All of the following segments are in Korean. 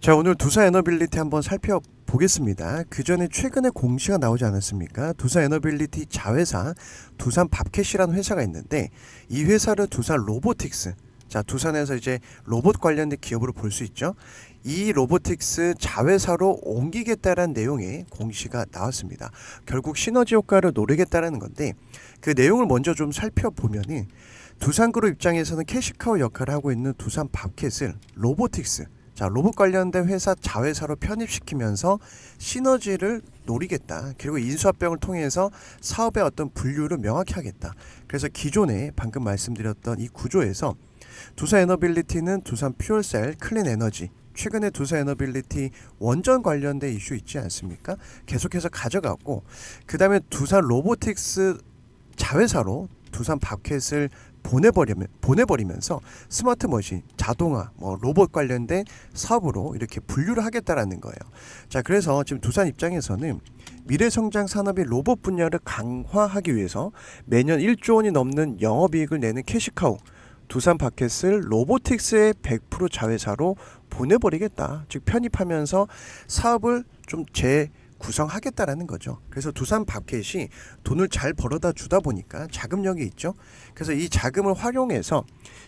자 오늘 두산 에너빌리티 한번 살펴보겠습니다. 그 전에 최근에 공시가 나오지 않았습니까? 두산 에너빌리티 자회사 두산 밥캣이라는 회사가 있는데 이 회사를 두산 로보틱스 자 두산에서 이제 로봇 관련된 기업으로 볼 수 있죠. 이 로보틱스 자회사로 옮기겠다라는 내용의 공시가 나왔습니다. 결국 시너지 효과를 노리겠다라는 건데 그 내용을 먼저 좀 살펴보면은 두산그룹 입장에서는 캐시카우 역할을 하고 있는 두산 밥캣을 로보틱스 자 로봇 관련된 회사 자회사로 편입시키면서 시너지를 노리겠다. 그리고 인수합병을 통해서 사업의 어떤 분류를 명확히 하겠다. 그래서 기존에 방금 말씀드렸던 이 구조에서 두산 에너빌리티는 두산 퓨얼셀 클린 에너지 최근에 두산 에너빌리티 원전 관련된 이슈 있지 않습니까? 계속해서 가져갔고 그 다음에 두산 로보틱스 자회사로 두산 밥캣을 보내버리면 보내버리면서 스마트 머신, 자동화, 뭐 로봇 관련된 사업으로 이렇게 분류를 하겠다라는 거예요. 자, 그래서 지금 두산 입장에서는 미래 성장 산업의 로봇 분야를 강화하기 위해서 매년 1조 원이 넘는 영업이익을 내는 캐시카우 두산 바켓을 로보틱스의 100% 자회사로 보내버리겠다. 즉 편입하면서 사업을 좀 재 구성하겠다라는 거죠. 그래서 두산 바켓이 돈을 잘 벌어다 주다 보니까 자금력이 있죠. 그래서 이 자금을 활용해서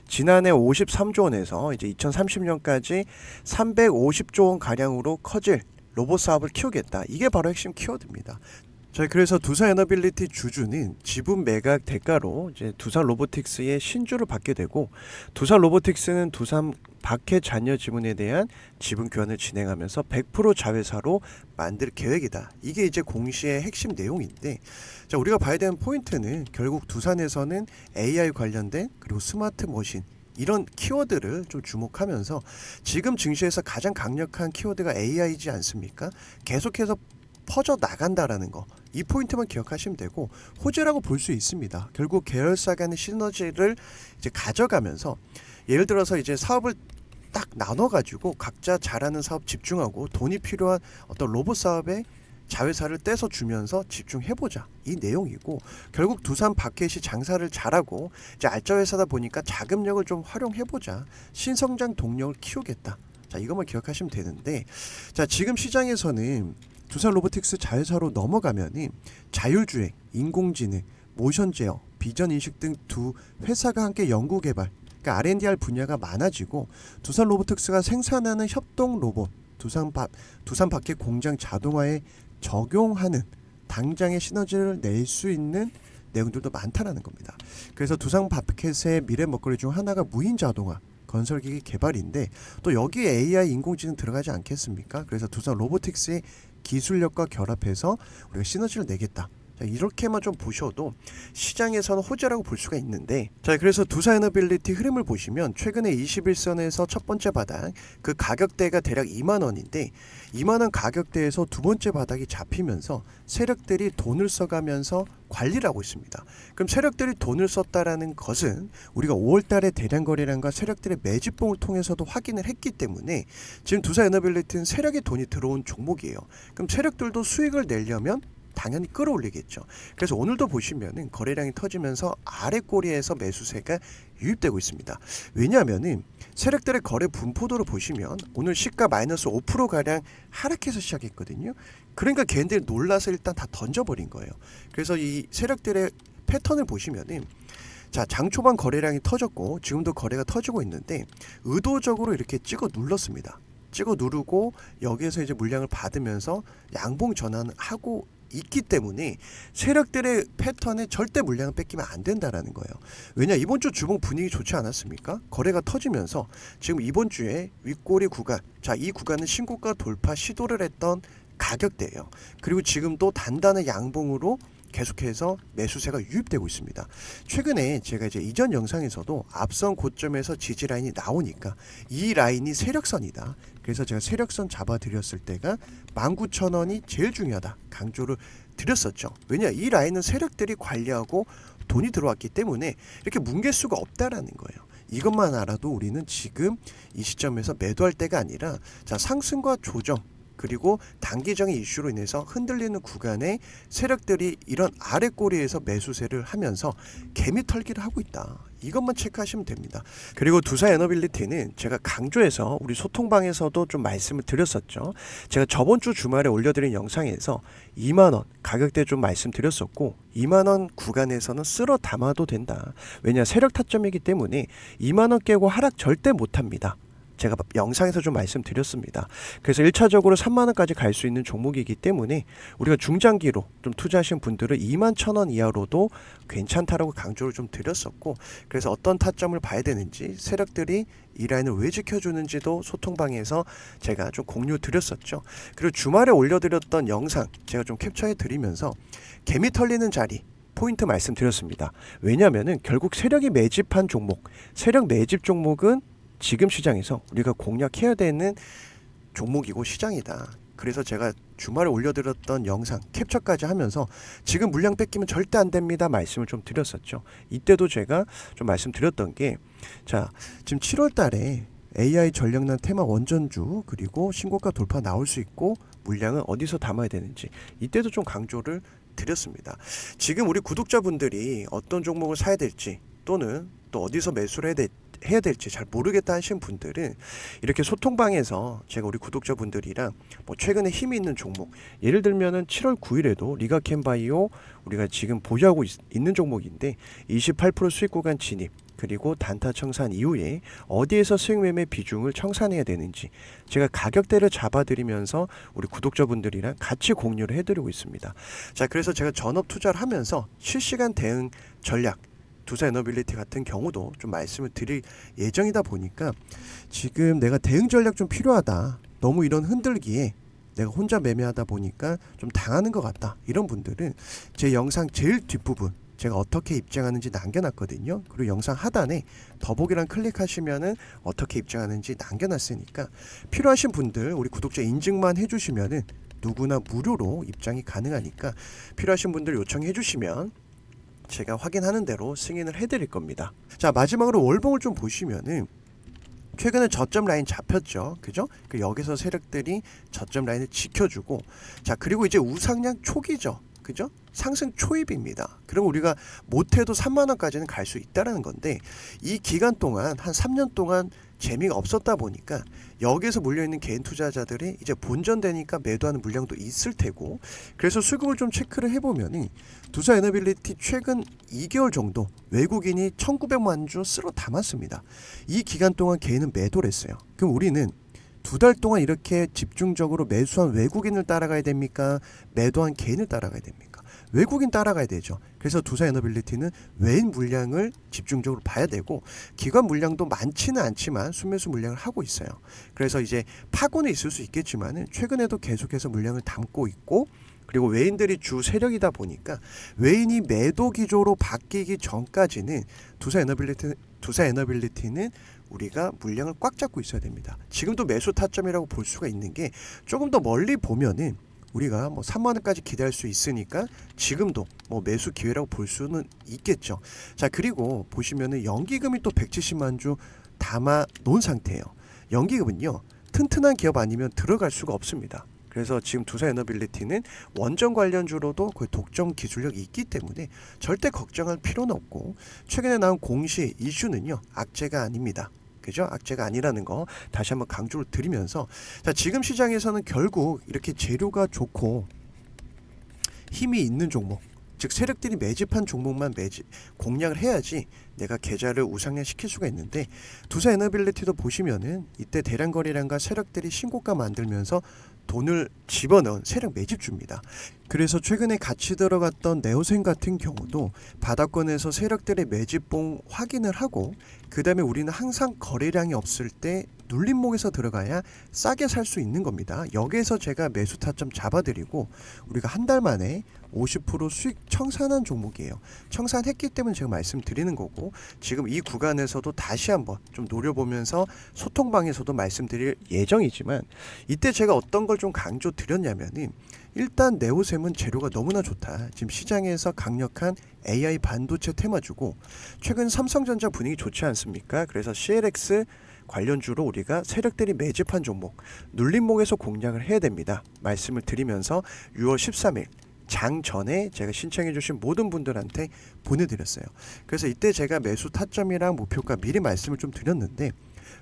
지난해 53조 원에서 이제 2030년까지 350조 원 가량으로 커질 로봇 사업을 키우겠다. 이게 바로 핵심 키워드입니다. 저희 그래서 두산 에너빌리티 주주는 지분 매각 대가로 이제 두산 로보틱스의 신주를 받게 되고 두산 로보틱스는 두산 박해 잔여 지분에 대한 지분 교환을 진행하면서 100% 자회사로 만들 계획이다. 이게 이제 공시의 핵심 내용인데 자 우리가 봐야 되는 포인트는 결국 두산에서는 AI 관련된 그리고 스마트 머신 이런 키워드를 좀 주목하면서 지금 증시에서 가장 강력한 키워드가 AI지 않습니까? 계속해서 퍼져 나간다라는 거. 이 포인트만 기억하시면 되고 호재라고 볼 수 있습니다. 결국 계열사 간의 시너지를 이제 가져가면서 예를 들어서 이제 사업을 딱 나눠 가지고 각자 잘하는 사업 집중하고 돈이 필요한 어떤 로봇 사업에 자회사를 떼서 주면서 집중해 보자 이 내용이고 결국 두산 바켓이 장사를 잘하고 이제 알짜 회사다 보니까 자금력을 좀 활용해 보자 신성장 동력을 키우겠다 자 이것만 기억하시면 되는데 자 지금 시장에서는 두산 로보틱스 자회사로 넘어가면은 자율주행, 인공지능, 모션 제어, 비전 인식 등 두 회사가 함께 연구 개발, 그러니까 R&D 할 분야가 많아지고 두산 로보틱스가 생산하는 협동 로봇, 두산 바, 두산 밖의 공장 자동화에 적용하는 당장의 시너지를 낼 수 있는 내용들도 많다라는 겁니다. 그래서 두산 바켓의 미래 먹거리 중 하나가 무인 자동화 건설기기 개발인데 또 여기에 AI 인공지능 들어가지 않겠습니까? 그래서 두산 로보틱스의 기술력과 결합해서 우리가 시너지를 내겠다. 자, 이렇게만 좀 보셔도 시장에서는 호재라고 볼 수가 있는데 자 그래서 두산 에너빌리티 흐름을 보시면 최근에 21선에서 첫 번째 바닥 그 가격대가 대략 2만 원인데 2만 원 가격대에서 두 번째 바닥이 잡히면서 세력들이 돈을 써가면서 관리를 하고 있습니다. 그럼 세력들이 돈을 썼다라는 것은 우리가 5월달에 대량 거래량과 세력들의 매집봉을 통해서도 확인을 했기 때문에 지금 두산 에너빌리티는 세력의 돈이 들어온 종목이에요. 그럼 세력들도 수익을 내려면 당연히 끌어올리겠죠. 그래서 오늘도 보시면은 거래량이 터지면서 아래 꼬리에서 매수세가 유입되고 있습니다. 왜냐하면은 세력들의 거래 분포도를 보시면 오늘 시가 마이너스 5% 가량 하락해서 시작했거든요. 그러니까 걔네들이 놀라서 일단 다 던져버린 거예요. 그래서 이 세력들의 패턴을 보시면은 자, 장 초반 거래량이 터졌고 지금도 거래가 터지고 있는데 의도적으로 이렇게 찍어 눌렀습니다. 찍어 누르고 여기에서 이제 물량을 받으면서 양봉 전환을 하고 있기 때문에 세력들의 패턴에 절대 물량을 뺏기면 안 된다라는 거예요. 왜냐 이번 주 주봉 분위기 좋지 않았습니까? 거래가 터지면서 지금 이번 주에 윗꼬리 구간, 자 이 구간은 신고가 돌파 시도를 했던 가격대예요. 그리고 지금도 단단한 양봉으로 계속해서 매수세가 유입되고 있습니다. 최근에 제가 이제 이전 영상에서도 앞선 고점에서 지지 라인이 나오니까 이 라인이 세력선이다. 그래서 제가 세력선 잡아 드렸을 때가 19,000원이 제일 중요하다. 강조를 드렸었죠. 왜냐 이 라인은 세력들이 관리하고 돈이 들어왔기 때문에 이렇게 뭉갤 수가 없다라는 거예요. 이것만 알아도 우리는 지금 이 시점에서 매도할 때가 아니라 자 상승과 조정 그리고 단기적인 이슈로 인해서 흔들리는 구간에 세력들이 이런 아래 꼬리에서 매수세를 하면서 개미 털기를 하고 있다. 이것만 체크하시면 됩니다. 그리고 두사 에너빌리티는 제가 강조해서 우리 소통방에서도 좀 말씀을 드렸었죠. 제가 저번 주 주말에 올려드린 영상에서 2만 원 가격대 좀 말씀드렸었고 2만 원 구간에서는 쓸어 담아도 된다. 왜냐 세력 타점이기 때문에 2만 원 깨고 하락 절대 못합니다. 제가 영상에서 좀 말씀드렸습니다. 그래서 1차적으로 3만 원까지 갈 수 있는 종목이기 때문에 우리가 중장기로 좀 투자하신 분들은 2만 천 원 이하로도 괜찮다라고 강조를 좀 드렸었고 그래서 어떤 타점을 봐야 되는지 세력들이 이 라인을 왜 지켜주는지도 소통방에서 제가 좀 공유 드렸었죠. 그리고 주말에 올려드렸던 영상 제가 좀 캡처해 드리면서 개미 털리는 자리 포인트 말씀드렸습니다. 왜냐하면은 결국 세력이 매집한 종목, 세력 매집 종목은 지금 시장에서 우리가 공략해야 되는 종목이고 시장이다. 그래서 제가 주말에 올려드렸던 영상 캡처까지 하면서 지금 물량 뺏기면 절대 안 됩니다 말씀을 좀 드렸었죠. 이때도 제가 좀 말씀드렸던 게 자 지금 7월 달에 AI 전력난 테마 원전주 그리고 신고가 돌파 나올 수 있고 물량은 어디서 담아야 되는지 이때도 좀 강조를 드렸습니다. 지금 우리 구독자분들이 어떤 종목을 사야 될지 또는 또 어디서 매수를 해야, 될, 해야 될지 잘 모르겠다 하신 분들은 이렇게 소통방에서 제가 우리 구독자분들이랑 뭐 최근에 힘이 있는 종목 예를 들면은 7월 9일에도 리가캔바이오 우리가 지금 보유하고 있, 있는 종목인데 28% 수익 구간 진입 그리고 단타 청산 이후에 어디에서 수익 매매 비중을 청산해야 되는지 제가 가격대를 잡아드리면서 우리 구독자분들이랑 같이 공유를 해드리고 있습니다. 자, 그래서 제가 전업 투자를 하면서 실시간 대응 전략 두사 에너빌리티 같은 경우도 좀 말씀을 드릴 예정이다 보니까 지금 내가 대응 전략 좀 필요하다. 너무 이런 흔들기에 내가 혼자 매매하다 보니까 좀 당하는 것 같다. 이런 분들은 제 영상 제일 뒷부분 제가 어떻게 입장하는지 남겨놨거든요. 그리고 영상 하단에 더보기란 클릭하시면은 어떻게 입장하는지 남겨놨으니까 필요하신 분들 우리 구독자 인증만 해주시면은 누구나 무료로 입장이 가능하니까 필요하신 분들 요청해 주시면 제가 확인하는 대로 승인을 해드릴 겁니다. 자 마지막으로 월봉을 좀 보시면은 최근에 저점 라인 잡혔죠, 그죠? 그 여기서 세력들이 저점 라인을 지켜주고 자 그리고 이제 우상향 초기죠, 그죠? 상승 초입입니다. 그럼 우리가 못해도 3만 원까지는 갈 수 있다라는 건데 이 기간 동안 한 3년 동안 재미가 없었다 보니까 여기에서 몰려 있는 개인 투자자들이 이제 본전되니까 매도하는 물량도 있을 테고 그래서 수급을 좀 체크를 해보면은 두사 에너빌리티 최근 2개월 정도 외국인이 1,900만 주 쓸어 담았습니다. 이 기간 동안 개인은 매도를 했어요. 그럼 우리는 두 달 동안 이렇게 집중적으로 매수한 외국인을 따라가야 됩니까? 매도한 개인을 따라가야 됩니까? 외국인 따라가야 되죠. 그래서 두사 에너빌리티는 외인 물량을 집중적으로 봐야 되고 기관 물량도 많지는 않지만 순매수 물량을 하고 있어요. 그래서 이제 파고는 있을 수 있겠지만은 최근에도 계속해서 물량을 담고 있고 그리고 외인들이 주 세력이다 보니까 외인이 매도 기조로 바뀌기 전까지는 두사 에너빌리티 두사 에너빌리티는 우리가 물량을 꽉 잡고 있어야 됩니다. 지금도 매수 타점이라고 볼 수가 있는 게 조금 더 멀리 보면은 우리가 뭐 3만 원까지 기대할 수 있으니까 지금도 뭐 매수 기회라고 볼 수는 있겠죠. 자 그리고 보시면은 연기금이 또 170만 주 담아 놓은 상태예요. 연기금은요 튼튼한 기업 아니면 들어갈 수가 없습니다. 그래서 지금 두사 에너빌리티는 원전 관련주로도 거의 독점 기술력이 있기 때문에 절대 걱정할 필요는 없고 최근에 나온 공시 이슈는요 악재가 아닙니다. 그죠? 악재가 아니라는 거 다시 한번 강조를 드리면서 자 지금 시장에서는 결국 이렇게 재료가 좋고 힘이 있는 종목 즉 세력들이 매집한 종목만 매집 공략을 해야지 내가 계좌를 우상향 시킬 수가 있는데 두사 에너빌리티도 보시면은 이때 대량 거래량과 세력들이 신고가 만들면서 돈을 집어넣은 세력 매집주입니다. 그래서 최근에 같이 들어갔던 네오생 같은 경우도 바닥권에서 세력들의 매집봉 확인을 하고 그 다음에 우리는 항상 거래량이 없을 때 눌림목에서 들어가야 싸게 살 수 있는 겁니다. 여기에서 제가 매수 타점 잡아드리고 우리가 한 달 만에 50% 수익 청산한 종목이에요. 청산했기 때문에 제가 말씀드리는 거고 지금 이 구간에서도 다시 한번 좀 노려보면서 소통방에서도 말씀드릴 예정이지만 이때 제가 어떤 걸 좀 강조 드렸냐면은 일단 네오셈은 재료가 너무나 좋다. 지금 시장에서 강력한 AI 반도체 테마주고 최근 삼성전자 분위기 좋지 않습니까? 그래서 CLX 관련주로 우리가 세력들이 매집한 종목 눌림목에서 공략을 해야 됩니다. 말씀을 드리면서 6월 13일 장 전에 제가 신청해주신 모든 분들한테 보내드렸어요. 그래서 이때 제가 매수 타점이랑 목표가 미리 말씀을 좀 드렸는데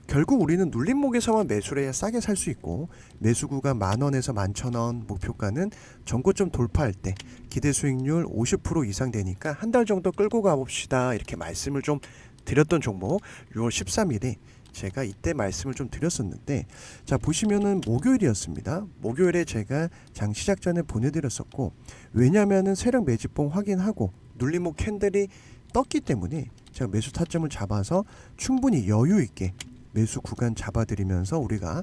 결국 우리는 눌림목에서만 매수를 해야 싸게 살 수 있고 매수 구간 만 원에서 만천 원 목표가는 전고점 돌파할 때 기대 수익률 50% 이상 되니까 한 달 정도 끌고 가봅시다 이렇게 말씀을 좀 드렸던 종목 6월 13일에 제가 이때 말씀을 좀 드렸었는데 자 보시면은 목요일이었습니다. 목요일에 제가 장 시작 전에 보내드렸었고 왜냐하면은 세력 매집봉 확인하고 눌림목 캔들이 떴기 때문에 제가 매수 타점을 잡아서 충분히 여유 있게 매수 구간 잡아드리면서 우리가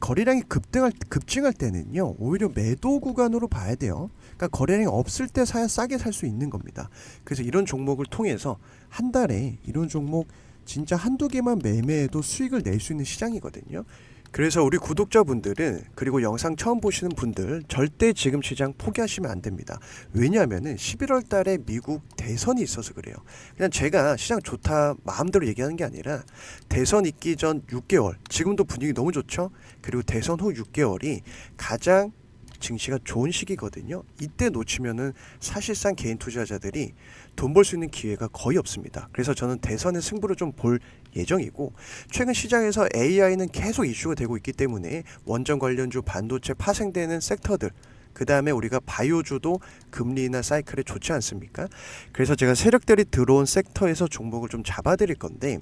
거래량이 급등할 급증할 때는요 오히려 매도 구간으로 봐야 돼요. 그러니까 거래량이 없을 때 사야 싸게 살 수 있는 겁니다. 그래서 이런 종목을 통해서 한 달에 이런 종목 진짜 한두 개만 매매해도 수익을 낼 수 있는 시장이거든요. 그래서 우리 구독자분들은 그리고 영상 처음 보시는 분들 절대 지금 시장 포기하시면 안 됩니다. 왜냐하면은 11월 달에 미국 대선이 있어서 그래요. 그냥 제가 시장 좋다 마음대로 얘기하는 게 아니라 대선 있기 전 6개월 지금도 분위기 너무 좋죠. 그리고 대선 후 6개월이 가장 증시가 좋은 시기거든요. 이때 놓치면은 사실상 개인 투자자들이 돈 벌 수 있는 기회가 거의 없습니다. 그래서 저는 대선의 승부를 좀 볼 예정이고 최근 시장에서 AI는 계속 이슈가 되고 있기 때문에 원전 관련주 반도체 파생되는 섹터들 그 다음에 우리가 바이오주도 금리나 사이클에 좋지 않습니까? 그래서 제가 세력들이 들어온 섹터에서 종목을 좀 잡아드릴 건데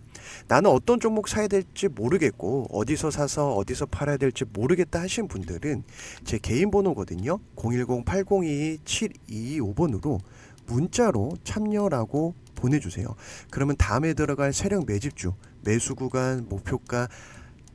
나는 어떤 종목 사야 될지 모르겠고 어디서 사서 어디서 팔아야 될지 모르겠다 하신 분들은 제 개인 번호거든요. 010-8022-7225번으로 문자로 참여라고 보내주세요. 그러면 다음에 들어갈 세력 매집주 매수 구간 목표가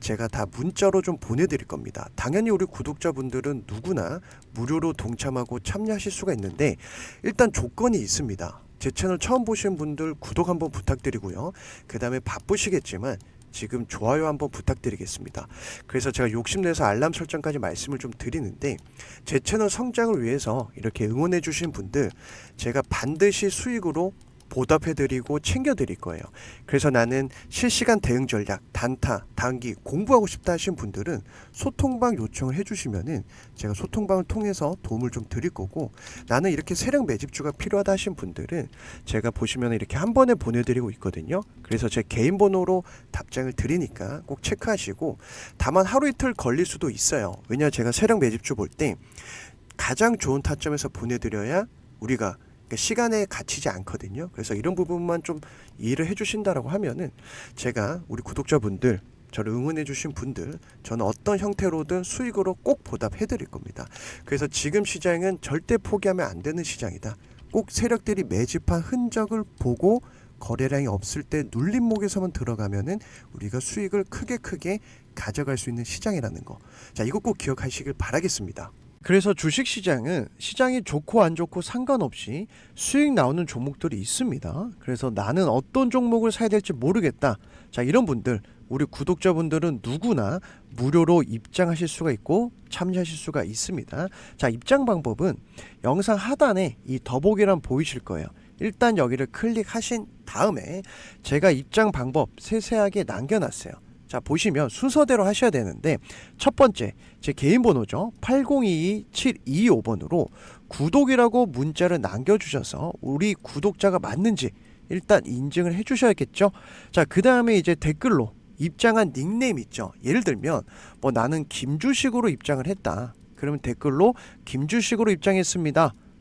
제가 다 문자로 좀 보내드릴 겁니다. 당연히 우리 구독자분들은 누구나 무료로 동참하고 참여하실 수가 있는데 일단 조건이 있습니다. 제 채널 처음 보시는 분들 구독 한번 부탁드리고요. 그 다음에 바쁘시겠지만 지금 좋아요 한번 부탁드리겠습니다. 그래서 제가 욕심내서 알람 설정까지 말씀을 좀 드리는데 제 채널 성장을 위해서 이렇게 응원해 주신 분들 제가 반드시 수익으로 보답해드리고 챙겨드릴 거예요. 그래서 나는 실시간 대응 전략, 단타, 단기 공부하고 싶다 하신 분들은 소통방 요청을 해주시면은 제가 소통방을 통해서 도움을 좀 드릴 거고 나는 이렇게 세력 매집주가 필요하다 하신 분들은 제가 보시면 이렇게 한 번에 보내드리고 있거든요. 그래서 제 개인 번호로 답장을 드리니까 꼭 체크하시고 다만 하루 이틀 걸릴 수도 있어요. 왜냐 제가 세력 매집주 볼 때 가장 좋은 타점에서 보내드려야 우리가 그러니까 시간에 갇히지 않거든요. 그래서 이런 부분만 좀 이해를 해주신다라고 하면은 제가 우리 구독자분들 저를 응원해주신 분들 저는 어떤 형태로든 수익으로 꼭 보답해드릴 겁니다. 그래서 지금 시장은 절대 포기하면 안 되는 시장이다. 꼭 세력들이 매집한 흔적을 보고 거래량이 없을 때 눌림목에서만 들어가면은 우리가 수익을 크게 크게 가져갈 수 있는 시장이라는 거. 자, 이거 꼭 기억하시길 바라겠습니다. 그래서 주식 시장은 시장이 좋고 안 좋고 상관없이 수익 나오는 종목들이 있습니다. 그래서 나는 어떤 종목을 사야 될지 모르겠다. 자, 이런 분들 우리 구독자분들은 누구나 무료로 입장하실 수가 있고 참여하실 수가 있습니다. 자, 입장 방법은 영상 하단에 이 더보기란 보이실 거예요. 일단 여기를 클릭하신 다음에 제가 입장 방법 세세하게 남겨놨어요. 자 보시면 순서대로 하셔야 되는데 첫 번째 제 개인 번호죠. 8022-725번으로 구독이라고 문자를 남겨 주셔서 우리 구독자가 맞는지 일단 인증을 해 주셔야겠죠? 자 그 다음에 이제 댓글로 입장한 닉네임 있죠? 예를 들면 뭐 나는 김주식으로 입장을 했다. 그러면 댓글로 김주식으로 입장했습니다